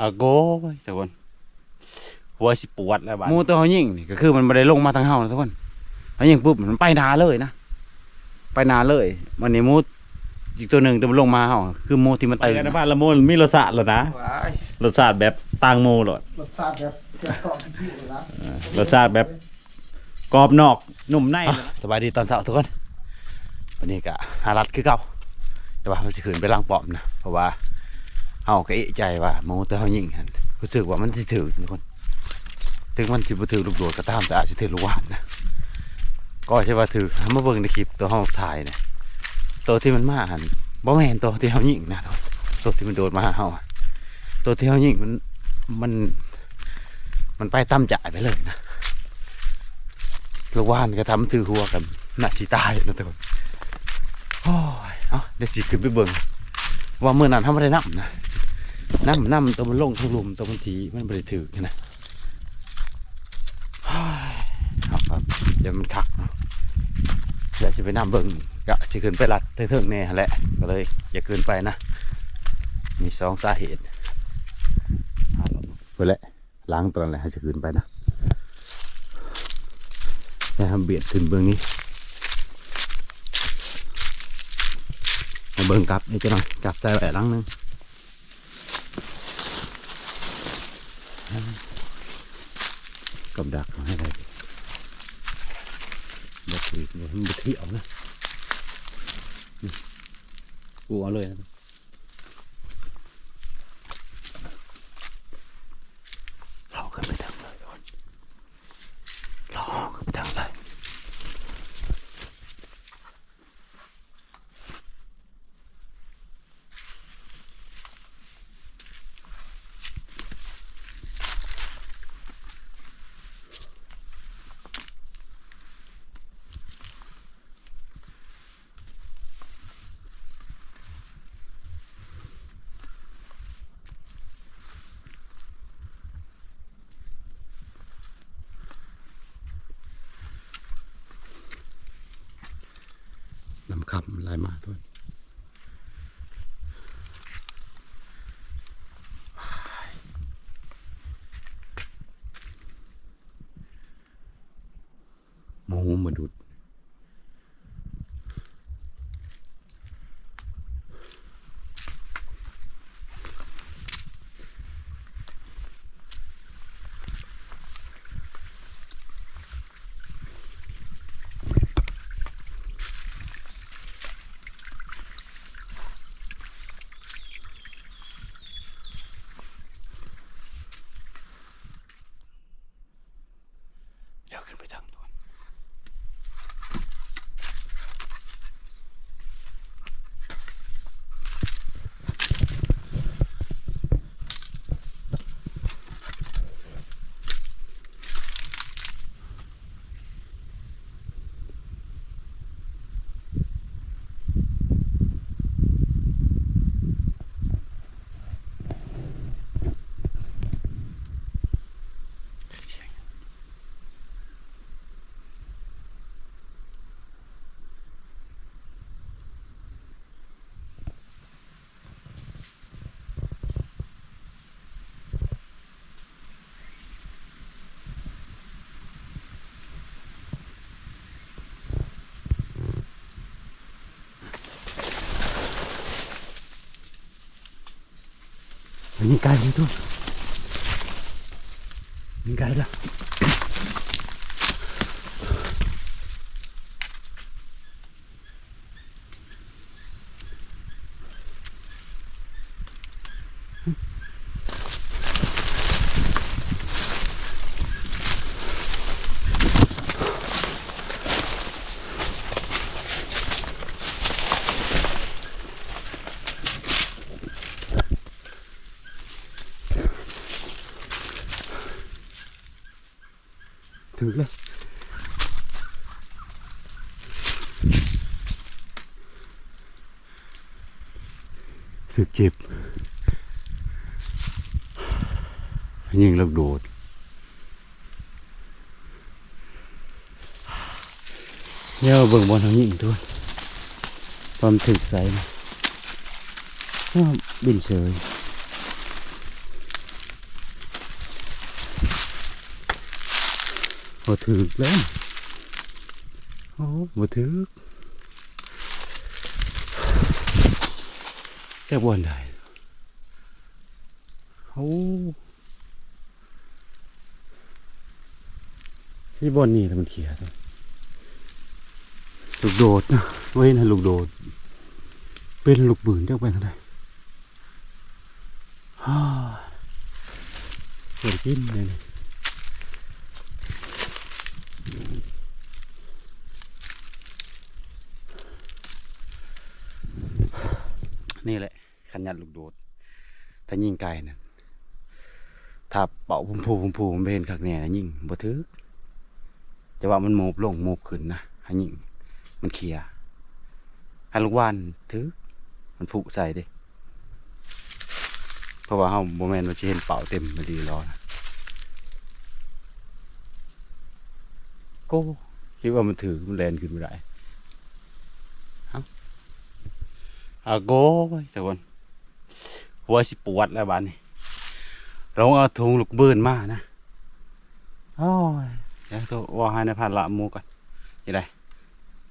อาโก้ยทุกคนหัวสิปวดแล้วบ้าหมูตัวเขายิงนี่ก็คือมันไม่ได้ลงมาทางเฮานะทุกคนเขายิงปุ๊บมันไปนาเลยนะไปนาเลยวันนี้หมูอีกตัวหนึ่งตัวมันลงมาเฮาคือหมูที่มันไปตื่นกันนะนะบ้านละมุนมีรสชาติแล้วนะว้ายรสชาติแบบต่างโมหลดรสชาติแบบเสียก่อนที่อยู่แล้วรสชาติแบบกรอบนอกนุ่มในอะสบายดีตอนเช้าทุกคนวันนี้ก็หารัดคือเก่าแต่ว่ามันสิขืนไปล้างปอมนะเพราะว่า เฮาก็เอะใจว่าหมูตัวเขายิงหั่นรู้สึกว่ามันสิถือทุกคนถึงมันสิบ่ถือลูกโดดก็ตามแต่อาจจะถือลูกหวานนะก็ใช่ว่าถือทำมาเบิ่งในคลิปตัวห้องถ่ายเนี่ยตัวที่มันมาหันบ่แม่นตัวที่เขายิงนะตัวที่มันโดดมาเฮาตัวที่เขายิงมันมัน มันไปตั้มจ่ายไปเลยนะลูกวานก็ทำถือหัวกันน่าสิตายนะตัวโอ้ยเอ้าเดี๋ยวสิขึ้นไปเบิ่งว่าเมื่อนั้นทำไม่ได้น้ำนะ น้ำน้ำตัวมันลงทุลุมตัวมันทีมันไม่ได้ถือนะครับครับเดี๋ยวมันคักเนาะเดี๋ยวจะไปน้ำเบิ่งก็จะขึ้นไปรัดเทิงๆแน่แหละก็เลยอย่าเกินไปนะ มีสองสาเหตุไปแหละล้างตอนไหนให้จะขึ้นไปนะนะครับเบียดขึ้นเบื้องนี้มาเบิ่งกลับนี่จะหน่อยกลับใจแหวนลังหนึง กับดักเอาให้ได้บดถือบดบดเที่ยวนะนี่กูเอาเลยนะเราขึ้นไปทางเลยก่อนเราขึ้นไปทางเลยนำ คำลายมาด้วยหมูมาดุด เดี๋ ยวขึ้นไป ทางด่วนมันยิงไกลเลยถึงแล้วสึกเจ็บ ยิงลูกโดดเดี๋ยวเบิ่งบอลทางยิงตัวความถึกใสนะบินเฉย บ่ถึกแล้วโอ้บ่ถึกแค่บ่อนได้โอ้ที่บอนนี่แล้วมันเขียตัวลูกโดดนะเว้ยนะลูกโดด เป็นลูกบืนจักไปทางใดฮ่าเปิดกินเลย นี่แหละ ขันยันลูกโดดถ้ายิงไกลนะถ้าเป่าพุ่มพูพุ่มพูมเป็นขักเนี่ยยิงบ่ถือจะว่ามันโมบลงโมบขึ้นนะให้ยิงมันเคลียร์ให้ลูกวานถือมันผูกใส่ดิเพราะว่าเฮาโมเมนต์ว่าจะเห็นเป่าเต็มมาดีรอนะโก็คิดว่ามันถือมันแลนขึ้นไม่ได้เอ้า อาโก้ทุกคนหัวสิปวดแล้วบ้านนี้เราเอาถุงลูกเบินมานะโอ้ยเดี๋ยวตัวว่าให้ในผ่านละมูก่อนยังไง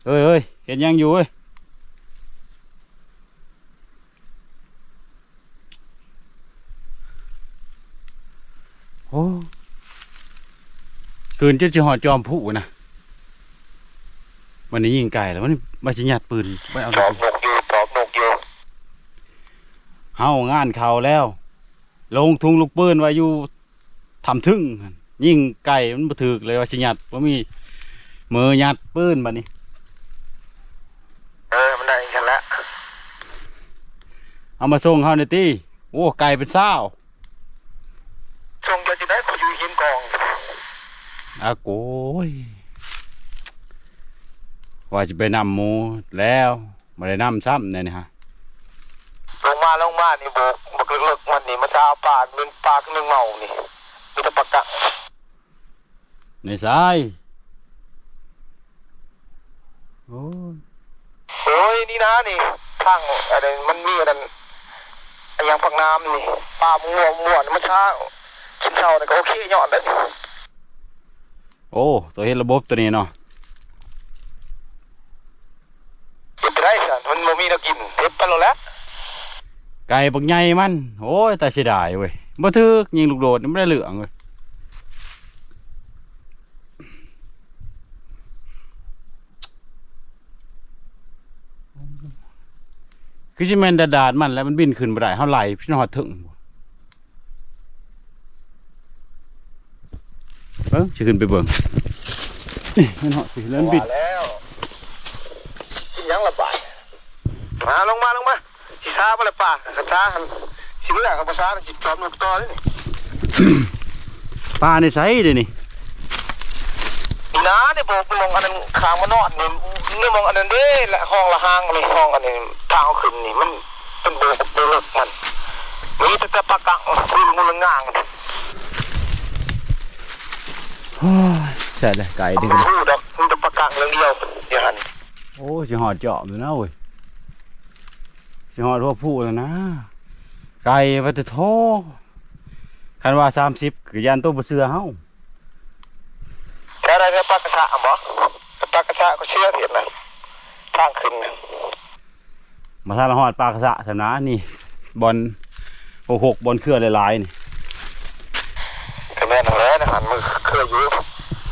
เอ้ยเอ้ยเห็นยังอยู่เอ้ยโอ้เกินจนจะหอจอมผู้นะมันนี่ยิงไก่แล้วมันมาชิยัดปืนไปเอาตอบนกอยู่ตอบนกอยู่ เฮางานเขาแล้ว ลงทุงลูกปืนไว้อยู่ทำทึ่งหั่นยิงไก่มันบ่ถึกเลยว่าชิยัดว่ามีมือยัดปืนบัดนี้ เออมันได้กันละเอามาส่งเฮาในอยตี้โอ้ไก่เป็นเศร้าส่งจะจะได้ขออยู่หินกองอาโกยว่าจะไปนำหมูแล้วมาได้นำซ้ำเนี่ยนะฮะล งมาลงมานี่โบกบักเลิกๆมันนี่มาซาปากมันปากนึงเมานี่มีแต่ปากกะในสายโอ้ยโอ้ยนี่นะนี่ทางอะไรมันมีอะไรไอ้อยังผักน้ำนี่ปลามัวมัวนี่มันช้ากินเช้านี่ก็โอเคยอดเลยโอ้ตัวเห็นระบบตัวนี้เนาะเก็บไปได้สันมันบ่มีแนวกินเก็บไปแล้วแหละ ไก่บักใหญ่มัน โอ้ยแต่เสียดายเว้ยบ่ถึกยิงลูกโดดนี่ไม่ได้เหลืองเว้ยคือสิแม่นดาดๆมันแล้วมันบินขึ้นบ่ได้เฮาไหลพี่นอดถึงเบิ่งสิขึ้นไปเบิ่งนี่มันเหาะสิแล้วมันบินว่าแล้วกินหยังละบาดมาลงมาลงมา สิซาบ่ละป่ากระซาหันสิเมื่อกับภาษาสิจอมนกต่อเลยนี่ปลาในไสเด้นี่นี่นะเดี๋ยวบอกมองอันนั้นขางมานอนนี่นี่มองอันนั้นเด้ละห้องละห้างอะไรห้องอันนี้ทางเอาขึ้นนี่มันเป็นโบกโบกมันมีแต่แต่ปากกังคุยงูละง่างโอ้ยใช่เลยไก่ดึงพูดดอกมันจะปากกังเรื่องเดียวอย่างนั้นโอ้สิหอดจอบอยู่นะเว้ย สิหอดว่าพูดแล้วนะ ไก่ว่าจะโทคันว่าสามสิบคือยันตัวบ่เสือเฮาแต่อะไรก็ปากกระชะบ่ปากกระชะก็เชื่อเห็นนะทางขึ้นนะมาทานหอดปลากระสะสำนะนี่บอลหกหกบอลเครือหลายๆนี่ก็แม่นแล้วนะหันมือเคยอยู่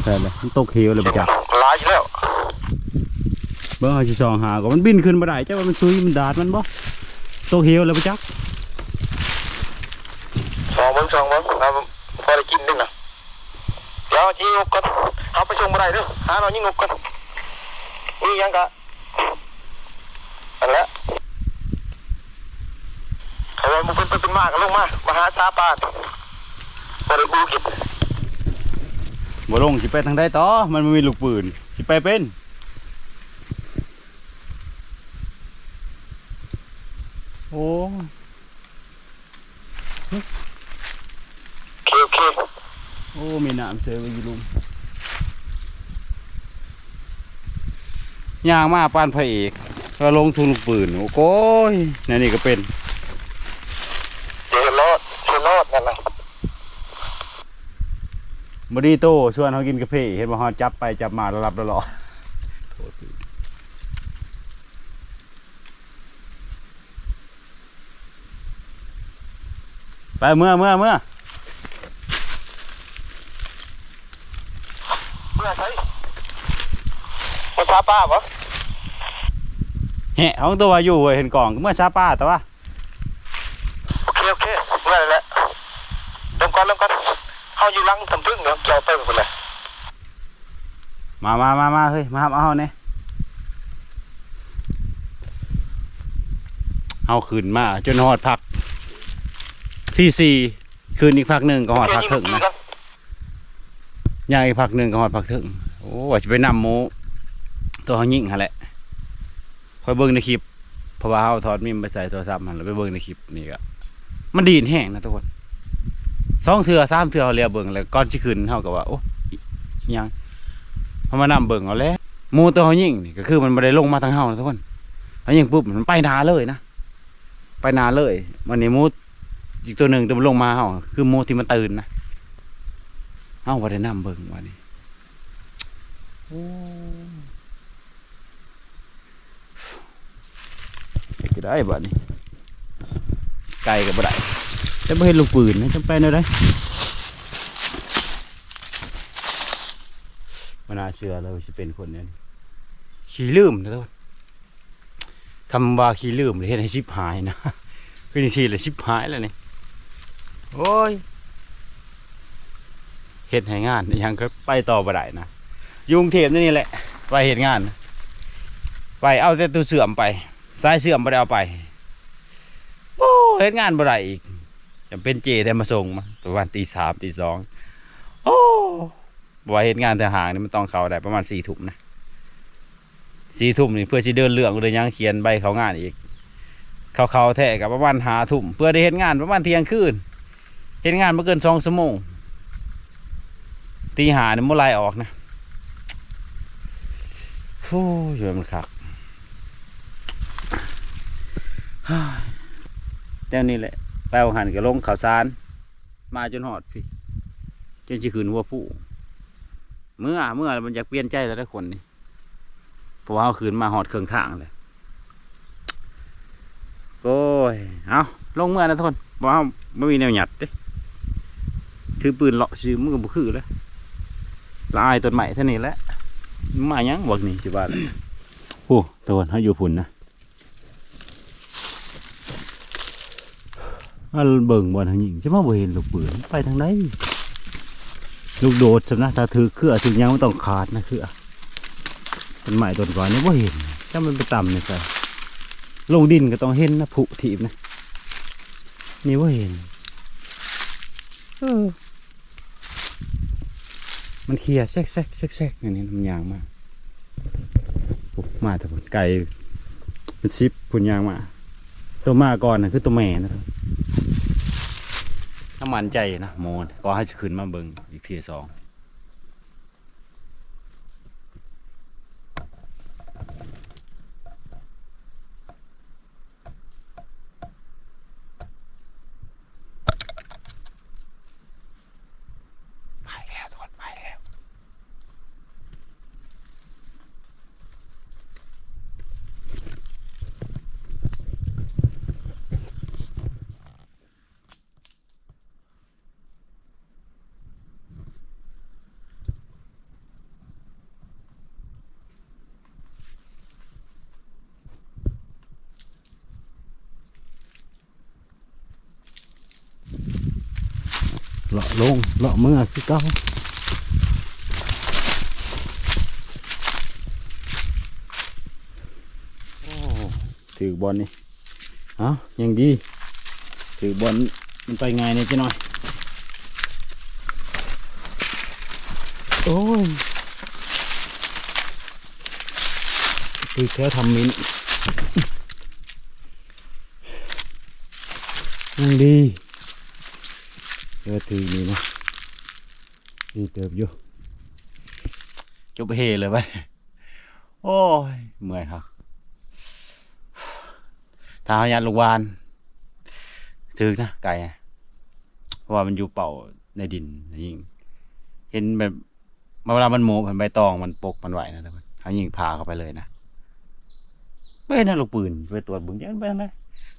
ใช่เลยมันตกเหวเลยบ่จักลายอยู่แล้วเบิ่งเอาสิสองหาก็มันบินขึ้นบ่ได้จ้าว่ามันซุยมันดาดมันบ่ ตกเหวเลยบ่จักสองเบิ้งสองเบิ้งเอาพอได้กินด้วยนะเดี๋ยวจีงกก่อนเอาไปส่งมาได้เด้อหาเรายิงงกก่อนนี่ยังกะอันละเขาว่ามึงเป็นไปเป็นมากกันลงมามาหาซาปาดบริบูกินบ่ลงสิไปทางใดต่อมันบ่มีลูกปืนสิไปเป็น โอ้ โอเคโอเค โอ้ มีน้ำเจอไว้อยู่ลุมย่างมาปานพระเอกก็ลงทุนลูกปืนโอ้โก้ยนี่นนี่ก็เป็นเจอรอดเจอรอดนั่นนะบอดี้โตชวนเขากินกาแฟเห็นว่าเขาจับไปจับมาแล้วรับแล้วหรอไปเมื่อเมื่อเมื่อ เมื่อใช่มาช้าป้าปะเฮ้ของตัวอยู่เว้ยเห็นกล่องเมื่อช้าป้าแต่ว่าโอเคโอเคเมื่อไรแหละเริ่มก่อนเริ่มก่อนเขาอยู่หลังทำพึ่งเนาะเจ้าเติมคนเลยมามามามาเฮ้ยมาเอาเนี่ยเอาคืนมาจนหอดพัก ที่สี่คืนอีกพักหนึ่งก็หอดพักถึงนะย่างอีกพักหนึ่งก็หอดพักถึงโอ้ว่าจะไปนำหมู ตัวเขายิงฮะแหละคอยเบิ่งในคลิปเพราะว่าเขาถอดมิมไปใส่โทรศัพท์มันแล้วไปเบิ่งในคลิปนี่ก็มันดีนแห้งนะทุกคนสองเถื่อสามเถื่อเขาเรียเบิ่งแล้วก่อนสิขึ้นเขาก็ว่าโอ้ยังพอมานำเบิ่งเอาแล้วมูตัวเขายิงนี่ก็คือมันไม่ได้ลงมาทางเฮานะทุกคนเขายิงปุ๊บมันไปนาเลยนะไปนาเลยวันนี้มูอีกตัวหนึ่งตัวมันลงมาเฮาคือมูที่มันตื่นนะเอาบ่ได้นำเบิ่งว่านี่ ก็ได้บ่นี่ไก่ก็บ่ได้จะบ่เห็นลูกปืนนะจำเป็นเอาได้บ่น่าเชื่อเลยว่าสิเป็นคนเนี้ยขี้ลืมนะทุกคนคำว่าขี้ลืมเลยเฮ็ดให้ชิบหายนะคือจังซี่แหละชิบหายแล้วนี่โอ้ยเฮ็ดให้งานอิหยังก็ไปต่อบ่ได้นะอยุงเทพนี่แหละ ไปเฮ็ดงาน ไปเอาแต่ตัวเสื่อมไป สายเสื่อมบ่ได้เอาไปโอ้เฮ็ดงานบ่ได้อีกจำเป็นเจได้มาส่งมาประมาณตีสามตีสองโอ้บ่ว่าเฮ็ดงานแต่ห่างนี่มันต้องเขาได้ประมาณสี่ทุ่มนะสี่ทุ่มนี่เพื่อสิเดินเรื่องเดินหยังเขียนใบเขางานอีก เขาเขาแท้กับประมาณหาทุ่มเพื่อได้เฮ็ดงานประมาณเที่ยงคืนเฮ็ดงานบ่เกินสองชั่วโมงตีหาเนี่ยมื่อไรออกนะโอ้ยมันคักฮ่า แต้วนี้แหละแปลวหันกับลงข่าวสาร มาจนหอดพี่จนจะขืนหัวผู้เมื่อเมื่อมันอยากเปลี่ยนใจแต่ละคนนี่พราะว่าเอาขืนมาหอดเครื่องทางเลยโอ้ยเอาลงเมื่อนะทุกคนบอกว่าไม่มีแนวหยัดเด้ถือปืนเลาะซื้อมือบุคือแล้วลายต้นใหม่เท่านี้แหละมายังบอกนี่จิว่าเลยโอ้ตัวเขาอยู่พุ่นนะ เบิ่งบอลทางยิงจะมาบ่เห็นลูกปืนไปทางไหนลูกโดดสำนะถ้าถือเครือถึงยังไม่ต้องขาดนะเครือต้นใหม่ต้นก่อนนี่บ่เห็นถ้ามันไปต่ำเนี่ยใส่ลงดินก็ต้องเห็นนะผุถีบนะนี่บ่เห็นเออมันเคลียร์แซกแซกแซกแซกอย่างนี้มันยางมากมาแต่ผลไก่เป็นซิปผลยางมา ตัวมาก่อนนะคือตัวแม่นะครับ ถ้ามันใจนะโมนก็ให้ขึ้นมาเบิงอีกทีสองไปแล้วทุกคนไปแล้ว เลาะลงเลาะเมื่อคือเก้าโอ้ถือบอลนี่เอายังดี ถือบอลมันไปไงเนี่ยจะหน่อย โอ้ยคือแค่ทำมินยังดี เออถือนี่นะนี่เติบอยู่จบเฮเลยไปโอ้ยเมื่อยครับถ้าเอายานลูกวานถือนะไก่เพราะว่ามันอยู่เป่าในดินยิ่งเห็นแบบเวลามันหมูเห็นใบตองมันปกมันไหวนะทุกคนเขายิงพาเข้าไปเลยนะไม่นั่นลูกปืนไปตรวจบุญยังไปนะ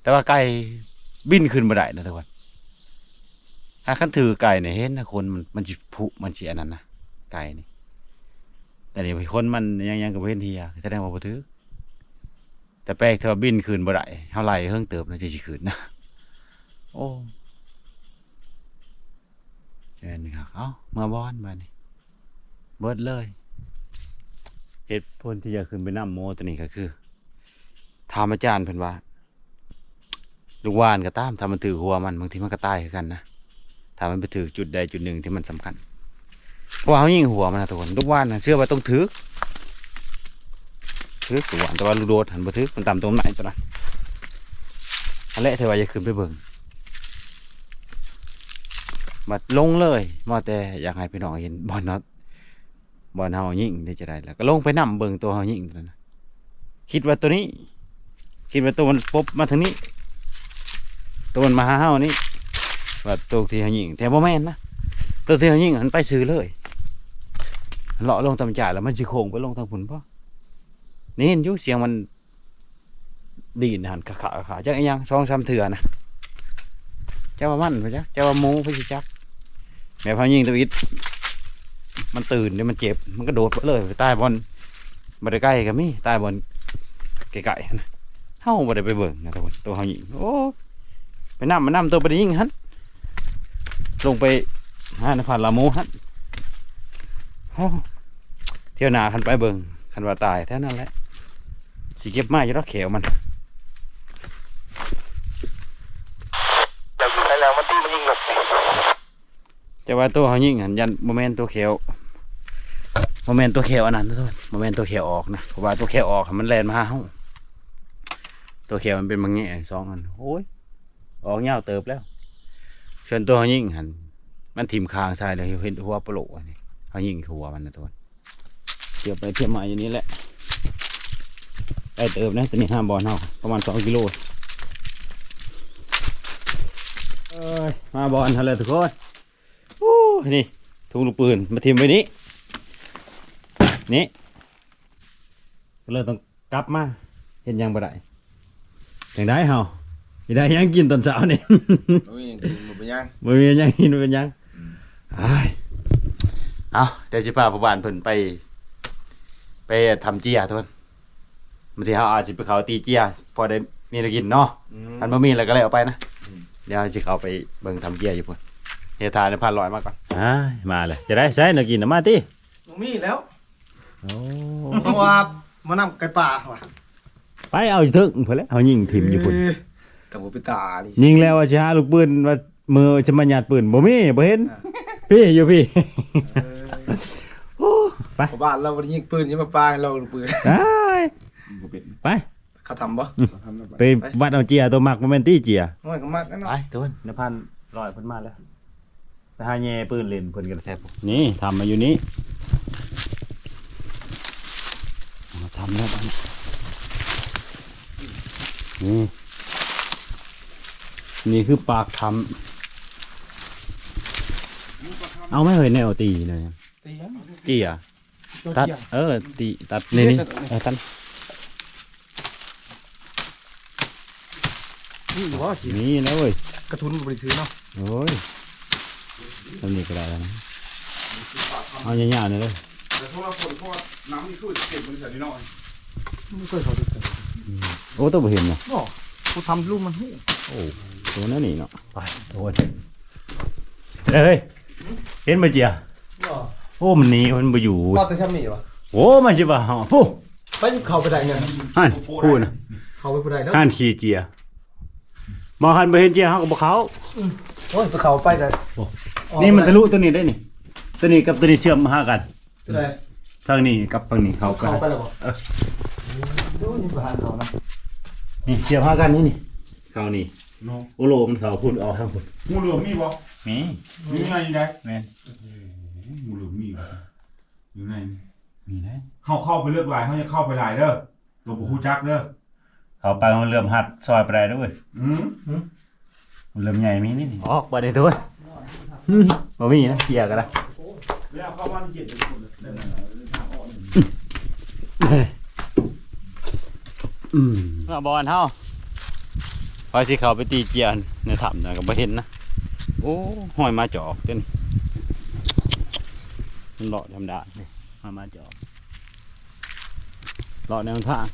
แต่ว่าไก่บินขึ้นมาได้นะทุกคน ถ้าขันถือไก่เนี่ยเห็นนะคนมันมันจิผุมันจีอันนั้นนะไก่นี่แต่นี่คนมันยังยังกับเห็นทีอะแสดงว่าบ่ถือแต่แปลกเธอบินขึ้นบ่ได้เท่าไหร่เฮิ่งเติบนะจะสิขึ้นนะโอ้เช่นครับเอ้ามาบอนมานี่เบิดเลยเหตุผลที่จะขึ้นไปน้ำโมตัวนี้ก็คือธรรมอาจารย์เพิ่นว่า ลูกว่านก็ตามถ้ามันถือหัวมันบางทีมันก็ตายคือกันนะ ถ้ามันไปถือจุดใดจุดหนึ่งที่มันสำคัญเพราะเขายิงหัวมันนะทุกคนลูกว่านนะเชื่อว่าต้องถือถือตัวแต่ว่าลูกโดดหันบ่ถือมันตามตรงไหนตัวนั้นอันแรกเทว่าจะขึ้นไปเบิ่งมาลงเลยมาแต่อยากให้พี่น้องเห็นบอลน็อตบอลเฮายิงได้จะได้แล้วก็ลงไปนํเบิ่งตัวเฮายิงนั่นนะคิดว่าตัวนี้ คิดว่าตัวมันปบมาทางนี้ ตัวมันมาหาเฮานี่ ว่าตัวที่เฮายิงแต่บ่แม่นนะตัวที่เฮายิงมันไปซื้อเลยเลาะลงตำจ่ายแล้วมันสิโค้งไปลงทางพุ่นบ่นี่เห็นยู่เสียงมันดีดหันขาขาขาจักอีหยังสองสามเถื่อนะเจ้าว่ามันไปจักเจ้าว่าหมูไปสิจักแม่พายิงตัวอิดมันตื่นเดี๋ยวมันเจ็บ มันก็โดดไปเลยไปใต้บอลมาได้ใกล้กับมี่ใต้บอลไกลๆนะเฮ้าบ่ได้ไปเบิ่งนะทุกคนตัวเฮายิงโอ้ไปนำมานำตัวไปยิงหัน ลงไปหาในพันละโมหันโอ้เที่ยวหนาคันไปเบิ่งคันว่าตายแท่นั้นแหละสิเก็บไม้อยู่รอกเขียวมันแต่อยู่แล้วมันตีมันยิงหลบนี่แต่ว่าตัวเขายิงหันยันโมเมนตัวเขียวโมเมนตัวเขียวอันนั้นนะทุกคนโมเมนตัวเขียวออกนะเพราะว่าตัวเขียวออกมันแลนมาหาเฮาตัวเขียวมันเป็นบางแง่สองอันโอ้ยออกเงาวเติบแล้ว ส่วนตัวเขายิงหันมันถิ่มคางใส่เลยเห็นหัวโปโลอันนี้เขายิงหัวมันนะทุกคนเทียบไปเทียบมาอย่างนี้แหละได้เติบนะตัวนี้ห้าบอลเฮาประมาณสองกิโลเอ้ยมาบอลเท่าไหรทุกคนโอ้นี่ถุงลูกปืนมาทิมไว้นี้นี่ก็เลยต้องกลับมาเห็นยังบ่ได้ยังได้เฮา สิได้ยังกินตอนเช้านี่โอ้ยยังกินหมดไปยังบ่มียังกินบ่เป็นยังอ้ายเอาเดี๋ยวสิพาพ่อบ้านเพิ่นไป ไปทำเจียทุกคนบางทีเฮาอาจสิไปเขาตีเจียพอได้มีอะไรกินเนาะอันบ่มีแล้วก็เลยเอาไปนะ เดี๋ยวสิเขาไปเบิ่งทำเจียอยู่พุ่นเฮ็ดทานในพันลอยมาก่อนอ้ายมาเลยจะได้ใช้น่ากินน่ะมาติบ่มีแล้วโอ้เพราะว่ามานํไก่ป่าว่ะไปเอาอยู่ถึงเพิ่นแหล้วเอายิงถิ่มอยู่พุ่นเอ้ย แต่บ่ไปตาดิยิงแล้วว่าสิหาลูกปืนว่ามือจะมาหยาดปืนบ่มีบ่เห็น พี่อยู่พี่ ไป เพราะบ้านเราบ่ได้ยิงปืนยิงมาปาให้เราลูกปืนได้ไป เขาทำบ่ไปวัดเอาเจียตัวมักบ่แม่นตี้เจียน้อยก็มักนะไปเนาะทุนนพันลอยเพิ่นมาแล้วไปหาแย่ปืนเล่นเพิ่นกันแทบนี่ทำมาอยู่นี้มาทำแล้วบัดนี้นี่ นี่คือปากทำเอาไม่เคยแนวตีเลยตียังกี่อะตัวตัดเที่ยงเออตีตัดนี่นี่เออตัดนี่บ่สินี่แล้วเว้ยกระทุนบ่ได้ถือเนาะโอ้ยทำนี่ก็ได้แล้วนะเอาอย่างๆนี่เลยแต่ถ้าว่าฝนเพราะว่าน้ำนี่คือเก็บมันเสียนิดหน่อยไม่เคยเขาดูกันโอ้ตัวบ่เห็นเนาะบ่กูทำลูกมันให้ โอ้ตัวนั้นนี่เนาะไปโอ้ยเฮ้ยเห็นบ่เจียบ่โอ้มันหนีมันบ่อยู่ก็แต่ซ้ํนี่วะโอ้มันสิว่าเฮาปุ๊ไปเข้าไปได้ยังฮั่นพูดนะเข้าไปบ่ได้เนาะฮั่นขี่เจียบ่หันบ่เห็นเจียเฮาก็บ่เข้าโอ้ยไปเข้าไปได้นี่มันทะลุตัวนี้ได้นี่ตัวนี้กับตัวนี้เชื่อมมาหากันได้ทางนี้กับฝั่งนี้เข้ากันเข้าไปแล้วบ่เออดูนี่บ่หาเขานะนี่เชื่อมหากันนี่นี่ เข้านี่เนาะโอโลมันเข้าพุ่นออกทางพุ่นงูเหลือมมีบ่นี่อยู่ในนี่ได้แม่นงูเหลือมมีบ่อยู่ในนี่มีนะเฮาเข้าไปเลือกลายเฮาจะเข้าไปลายเด้อหลวงปู่ฮู้จักเด้อเขาไปมันเริ่มหัดซอยไปได้ด้วยอืมมันเริ่มใหญ่มีนี่ออกไปได้ด้วยบ่มีนะเกียร์กันนะแล้วเข้าบ้านเจ็ดเป็นคนเลยเดินทางออกอืมมาบอลเฮา พอสิเขาไปตีเจียนในถ้ำนะก็บ่เห็นนะโอ้หอยมาจอกเต้นมันเลาะธรรมดาเลยมามาจอกเลาะแนวทาง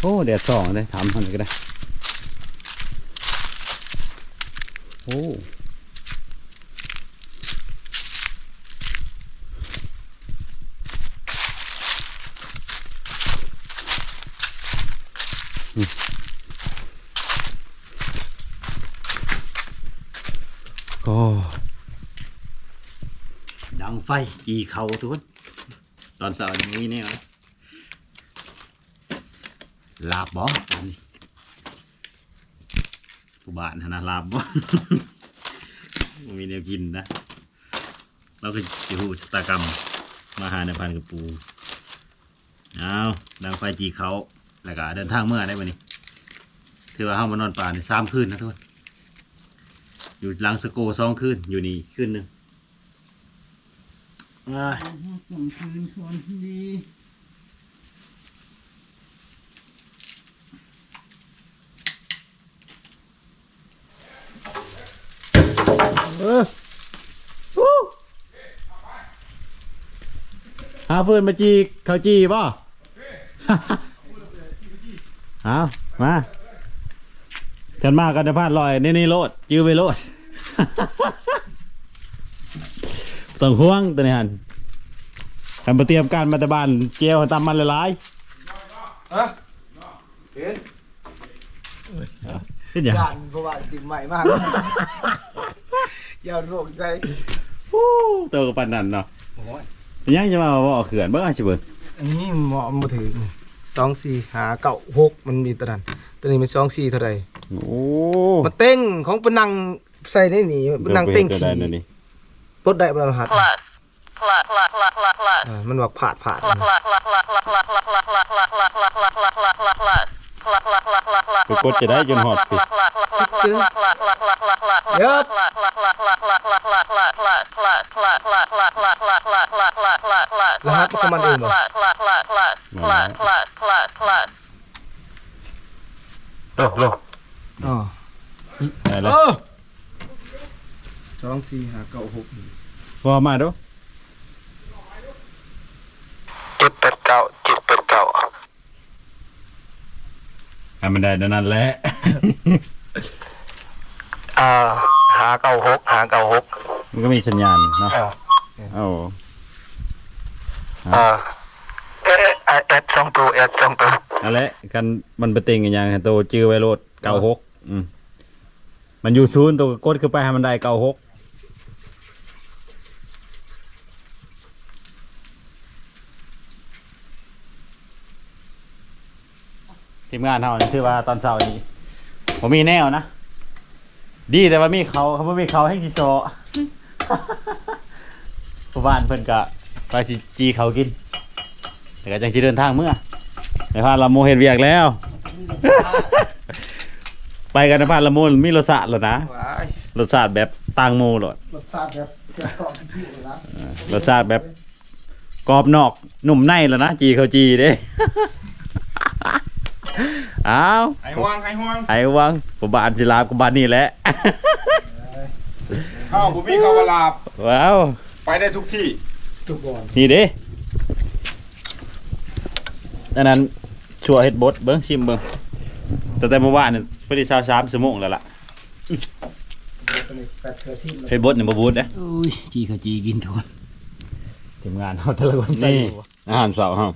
โอ้แดดสองเลยทำเท่าหร่ก็ได้โอ้ ก็ดัง ไฟจีเขาทุกคนตอนเสาร์ยังมีแนวนะลาบบ่อันนี้ผู้บ้านนะลาบบ่บ่มีแนวกินนะเราก็จะหูชะตากรรมมาหาในพันกับปูเอาดังไฟจีเขาแล้วก็เดินทางเมื่อได้วันนี้ถือว่าเฮามานอนป่าในสามคืนนะทุกคนอยู่หลังสโกสองคืนอยู่นี่คืนหนึ่ง อ่าคืนคนดีหาเพื่อนมาจีเขาจีป่ะ เอามา กันมากันในพลาดลอย นี่นี่โลด จื้อไปโลด ต้องห่วงตัวนี้หันทำเตรียมการมาตะบานเจียวตำมันละลายเอะเห็นขึ้นอย่างยานเพราะว่าติดใหม่มากอย่าโรคใจฮู้ตัวกับปันนั่นเนาะยังจะมาบอกเขื่อนเบิ้งอาชิเบิ้งอันนี้เหมาะมาถึงสองสี่หาเก้าหกมันมีตัวนั้นตัวนี้มันสองสี่เท่าไรโอ้มาเต้งของปนังใส่ได้หนีปนังเต้งขี่ กดได้บรรหัสมันบอกผาดผาดกดจะได้จนหอดติดยอะรหัสของมันเองเหรอโลโลอ๋อได้แล้ สองสี่หาเก้าหกพอมาดูเจ็ดแปดเก้าเจ็ดแปดเก้าให้มันได้เดี๋ยวนั้นแหละ อ่าหาเก้าหกหาเก้าหกมันก็มีสัญญาณเนาะเอ้าอ่าเอ๊ะแอดสองตัวแอดสองตัวนั่นแหละกันมันไปเต็งกันยังโตจื้อไว้โลดเก้าหกอืมมันอยู่ศูนย์ตัวก็กดขึ้นไปให้มันได้เก้าหก ทีมงานเฮานี่ถือว่าตอนเช้านี้ผมมีแนวนะ ดีแต่ว่ามีเขาเขาไม่มีเขาให้สิโซผู้บ้านเพิ่นกะไปสิจีเขากินแต่ก็จังสิเดินทางเมื่อในพานละโมเห็นเวียกแล้ว ไปกันในพานละโมมีรสชาติแล้วนะว้ายรสชาติแบบต่างโมโลดรสชาติแบบเสียก่อนที่อยู่แล้วรสชาติแบบกรอบนอกหนุ่มในแล้วนะจีเขาจีเด้ อ้าวไอ้ห่วงไอ้ห่วงไอ้วังผมบ้านจิลาบกับบ้านนี่แหละเข้าผมมีเข้าวลาบว้าวไปได้ทุกที่ทุกวันนี่เด้อันนั้นชัวเฮ็ดบดเบิ้งชิมเบิ้งแต่แต่เมื่อวานเนี่ยพอดีเช้าสามชั่วโมงแล้วล่ะตัวนี้แปดเทอร์ซิมเฮ็ดบดเนี่ยบ่บูดเด้อุ้ยจีเขาจีกินทวนทีมงานเฮาแต่ละคนนี่อาหารเช้าเฮา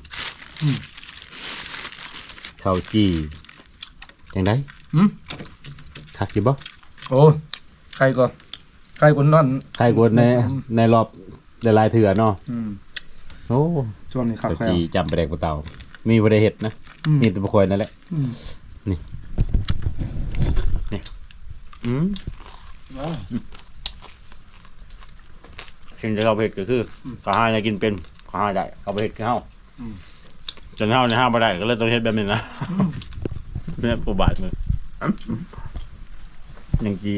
ข้าวจีจังได๋หืมคักอยู่บ่โอ้ใครก่อนใครคนนั่นใครกดในในรอบหลายๆเถื่อเนาะอืมโอ้ช่วงนี้ขับข้าวแคล จีจำไปแดกบ่เต่ามีบ่ได้เฮ็ดนะอืม มีแต่บ่ค่อยนั่นแหละอืมนี่นี่อืมว้าวสิ่งที่เขาไปเฮ็ดก็คืออเขาหาจะกินเป็นเขาหาได้เขาไปเฮ็ดคือเฮา จนเฮาเนี่ยหาบ่ได้ก็เลยต้องเฮ็ดแบบนี้นะเนี่ยผู้บาดมือยังจี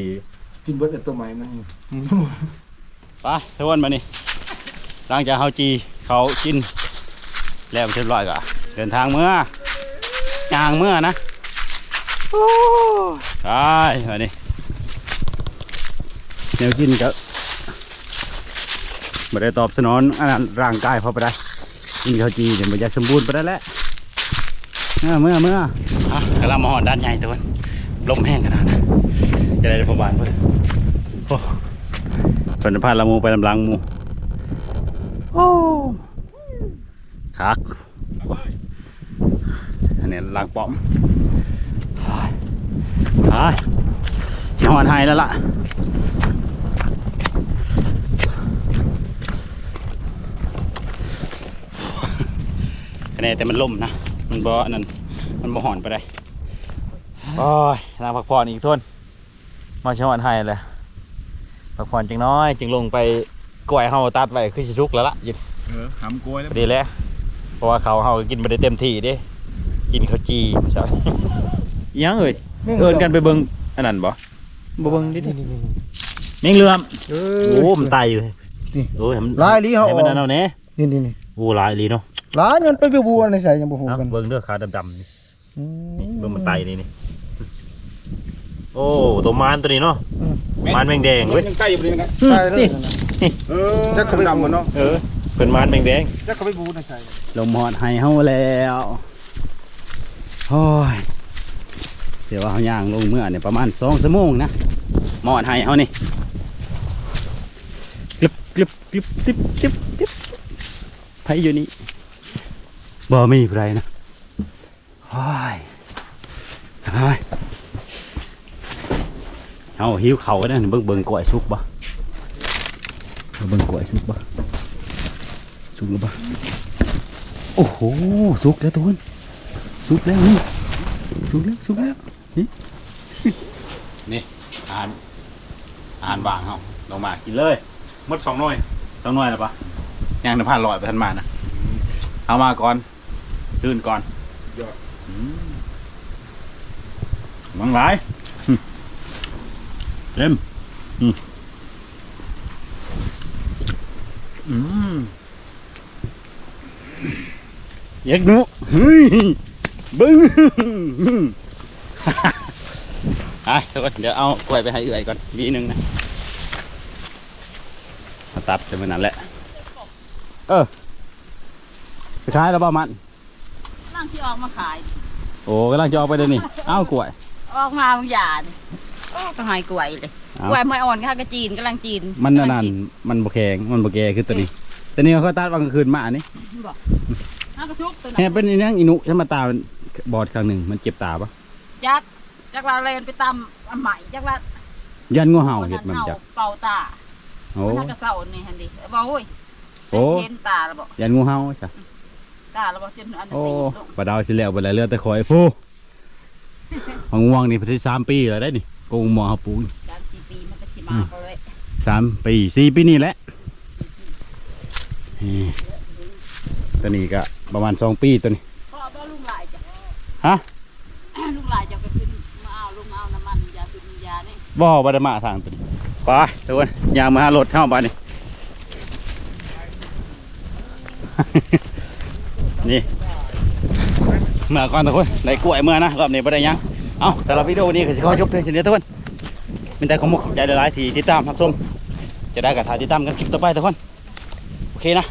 กินเบิร์ดแต่ตัวใหม่มันไปทุกคนมานี่หลังจากเฮาจีเขากิน แล้วเรียบร้อยก็เดินทางเมื่อย่างเมื่อนะโอ้ไปมานี่แนวกินก็ไม่ได้ตอบสนองอันนั้นร่างกายพอไปได้ กินข้าวจีเดี๋ยวมันจะสมบูรณ์ไปได้แล้วเมื่อเมื่อเมื่ออะกำลังมาหอดด้านใหญ่ทุกคนลมแห้งขนาดนั้นจะได้ประมาณเพื่อนโอ้เป็นพาละมูไปลำลังมูโอ้คักอันนี้ลังป้อมไปไปชิหอนไฮแล้วล่ะ แนนแต่มันล่มนะ มันบ่อันนั้นมันบ่หอนไปได้โอ้ยลางพักผ่อนอีกทุนมาชิหอนไฮเลยพักผ่อนจังน้อย จึงลงไปกล้วยเฮาตัดไว้คือสิสุกแล้วล่ะยินเออหำกล้วยแล้วพอดีแล้วเพราะว่าเขาวเฮาก็กินบ่ได้เต็มที่เด้กินข้าวจีใช่อิหยังเอ่ยเอินกันไปเบิ่งอันนั้นบ่บ่เบิ่งดินี่นี่นี่แมงเลื่อมเอโอ้มันไตอยู่นี่โอ้ยให้มันลายลีเฮาให้มันนั่นเอาแหน่นี่นี่นี่โอ้ลายลีเนาะ ร้านยันไปเบียบัวในใส่ยังบ่ฮู้เอากันเบิ่งเด้อขาดำๆนี่อืมนี่เบิ่งมันไตนี่นี่โอ้ตัวมานตัวนี้เนาะอืมมานแมงแดงเว้ยยังใกล้อยู่เลยนะใช่เลยนั่นน่ะเออจะเขาดำมันเนาะเออเป็นมานแมงแดงจะเขาไปบูในใส่ลมหอดให้เฮาแล้วโอ้ยเดี๋ยวว่าเฮาย่างลงเมื่อเนี่ยประมาณสองชั่วโมงนะหมอดให้เฮานี่กลิบกลิบกลิบติ๊บติ๊บติ๊บไผอยู่นี่ บ่มีผู้ใดนะโอ้ยโอ้ยเฮาหิวเขาวนะเบิ่งเบิ่งกล้วยสุกบ่เอาเบิ่งกล้วยสุกบ่สุกหรือบ่โอ้โหสุกแล้วทุกคนสุกแล้วนี่สุกแล้วสุกแล้วนี่นี่อ่านอ่านบางเฮาลงมากินเลยมดสองหน่อยต้องน้อยแล้วปะย่างน้ำผ่านลอยไปทันมานะเอามาก่อน ตื่นก่อนยอดอืมมังหลายอืมเต็มอืมอืมเย็กหนูเฮ้ยบึ้งไอ้ทุกคนเดี๋ยวเอากล้วยไปให้เอื่อยก่อนวีหนึ่งนะมาตัดจะเป็นนั้นแหละ เออไปขายแล้วป่ะมัน นั่งที่ออกมาขาย โอ้กำลังจะออกไปเลยนี่เอ้ากล้วย ออกมาบางอย่างก็หายกล้วยเลยเอ้า กล้วยไม่อ่อนค่ะก็จีนกำลังจีนมันนั่นนั่นมันบกแข็งมันบกแก่คือตัวนี้ตัวนี้เขาตัดวันกลางคืนมาอันนี้น้ำกระชุกตัวแฮนั้นเป็นอีนังอินุฉันมาตาบอดครั้งหนึ่งมันเจ็บตาปะจักจักว่าเรียนไปตำอันใหม่จักว่ายันงูเห่าเห็ดมันเห่าจักเป่าตาโอ้ มันกระเสานี่ฮันดิบอกโอ้ยโอ้ เห็นตาแล้วบอกยันงูเห่าใช่ ตาแล้วบอกจนอันนี้โอ้ตีลงปลาดาวสิแล้วไปแล้วเรือแต่คอยผู้ของง่วงนี่ประเทศสามปีแล้วได้นี่โกงหมอเขาปูนสามสี่ปีมันก็สิมาเขาเลยสามปีสี่ปีนี่แหละนี่ตัวนี้ก็ประมาณสองปีตัวนี้พ่อเอาลุงหลายจ้ะฮะลุงหลายจะไปขึ้นมาเอาลุงมาเอาน้ำมันยาขึ้นยานี่บ่บไดมาทางตัวนี้ไปทุกคนยางมาหารถเข้าไปนี่ นี่เมื่อก่อนทุกคนได้กล้วยเมื่อนะรอบนี้ไม่ได้ยังเอาสำหรับวิดีโอนี้ก็สิขอจบเพียงเท่านี้ทุกคนมีแต่ขอมกขอบใจหลายๆที่ติดตามรับชมจะได้กับถ่ายติดตามกันคลิปต่อไปทุกคนโอเคนะ